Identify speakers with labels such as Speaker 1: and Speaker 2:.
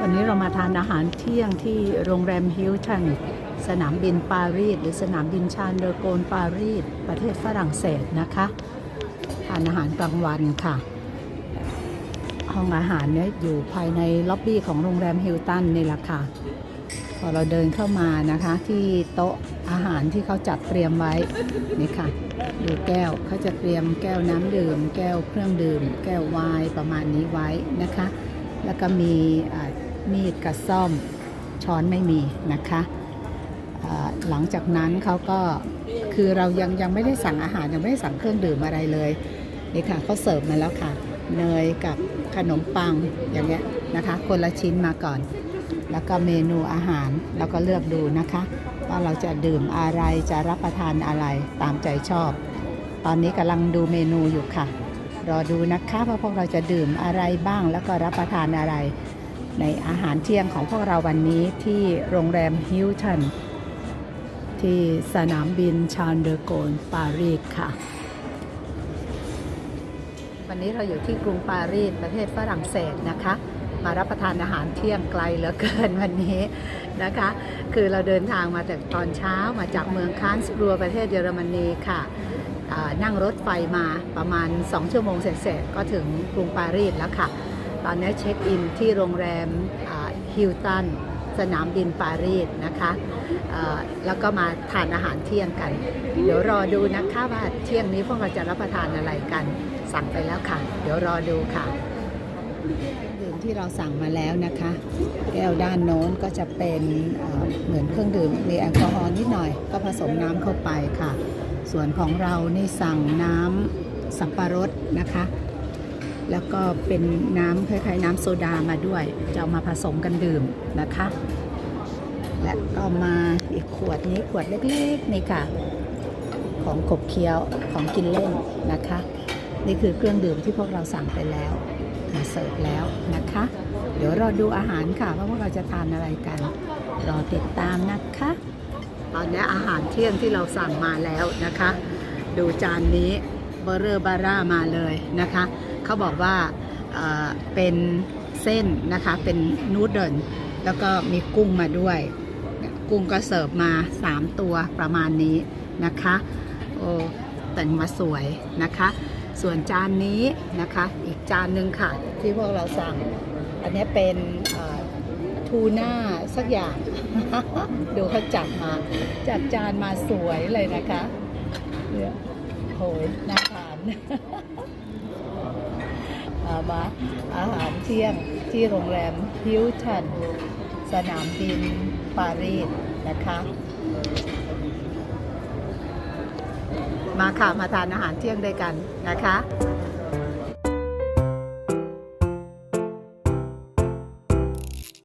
Speaker 1: วันนี้เรามาทานอาหารเที่ยงที่โรงแรมฮิลตันสนามบินปารีสหรือสนามบินชาลเดอโกนปารีสประเทศฝรั่งเศสนะคะทานอาหารกลางวันค่ะ ห้องอาหารเนี่ยอยู่ภายในล็อบบี้ของโรงแรมฮิลตันนี่แหละค่ะพอเราเดินเข้ามานะคะที่โต๊ะอาหารที่เขาจัดเตรียมไว้นี่ค่ะดูแก้วเขาจะเตรียมแก้วน้ำดื่ม แก้วเครื่องดื่ม แก้วไวน์ประมาณนี้ไว้นะคะ แล้วก็มีอ่า มีดกับซ่อมช้อนไม่มีนะคะหลังจากนั้นเขาก็คือเรายังยังไม่ได้สั่งอาหารยังไม่ได้สั่งเครื่องดื่มอะไรเลยนี่ค่ะเขาเสิร์ฟมาแล้วค่ะ เนยกับขนมปังอย่างเงี้ยนะคะ คนละชิ้นมาก่อน แล้วก็เมนูอาหารแล้วก็เลือกดูนะคะ ว่าเราจะดื่มอะไรจะรับประทานอะไรตามใจชอบ ตอนนี้กำลังดูเมนูอยู่ค่ะ รอดูนะคะว่าพวกเราจะดื่มอะไรบ้างแล้วก็รับประทานอะไร ในอาหารเที่ยงของพวกเราวันนี้ที่โรงแรมฮิลตันที่สนามบินชาร์เดอโกนปารีสค่ะ วันนี้เราอยู่ที่กรุงปารีสประเทศฝรั่งเศสนะคะ มารับประทานอาหารเที่ยงไกลเหลือเกินวันนี้นะคะ คือเราเดินทางมาจากตอนเช้ามาจากเมืองคานส์บรัวประเทศเยอรมนีค่ะนั่งรถไฟมาประมาณ 2 ชั่วโมงเสร็จๆก็ถึงกรุงปารีสแล้วค่ะ นนี้เช็คอินที่โรงแรมฮิลตันสนามบินปารีสนะคะแล้วก็มาทานอาหารเที่ยงกัน เดี๋ยวรอดูนะคะว่าเที่ยงนี้พวกเราจะรับประทานอะไรกัน สั่งไปแล้วค่ะ เดี๋ยวรอดูค่ะดื่มที่เราสั่งมาแล้วนะคะ แก้วด้านโน้นก็จะเป็นเอ่อเหมือนเครื่องดื่มมีแอลกอฮอล์นิดหน่อย ก็ผสมน้ำเข้าไปค่ะ ส่วนของเรานี่สั่งน้ำสับปะรดนะคะ แล้วก็เป็นน้ำคล้ายๆ น้ำโซดามาด้วย จะเอามาผสมกันดื่มนะคะ และก็มาอีกขวดนี้ขวดเล็กๆนี่ค่ะ ของขบเคี้ยวของกินเล่นนะคะ นี่คือเครื่องดื่มที่พวกเราสั่งไปแล้วมาเสิร์ฟแล้วนะคะ เดี๋ยวรอดูอาหารค่ะว่าพวกเราจะทานอะไรกัน รอติดตามนะคะ ตอนนี้อาหารเที่ยงที่เราสั่งมาแล้วนะคะ ดูจานนี้ บอร์เรอร์บาร่ามาเลยนะคะเขาบอกว่าเป็นเส้นนะคะเป็นนูดเดิลแล้วก็มีกุ้งมาด้วย กุ้งก็เสิร์ฟมา 3 ตัวประมาณนี้นะคะโอ้แต่งมาสวยนะคะ ส่วนจานนี้นะคะอีกจานหนึ่งค่ะ ที่พวกเราสั่ง อันนี้เป็นทูน่าสักอย่าง ดูเขาจัดมา จัดจานมาสวยเลยนะคะเนี่ย โหยน่าทานอามาอาหารเที่ยงที่โรงแรมฮิวตัน สนามบินปารีสนะคะ มาค่ะ มาทานอาหารเที่ยงด้วยกันนะคะ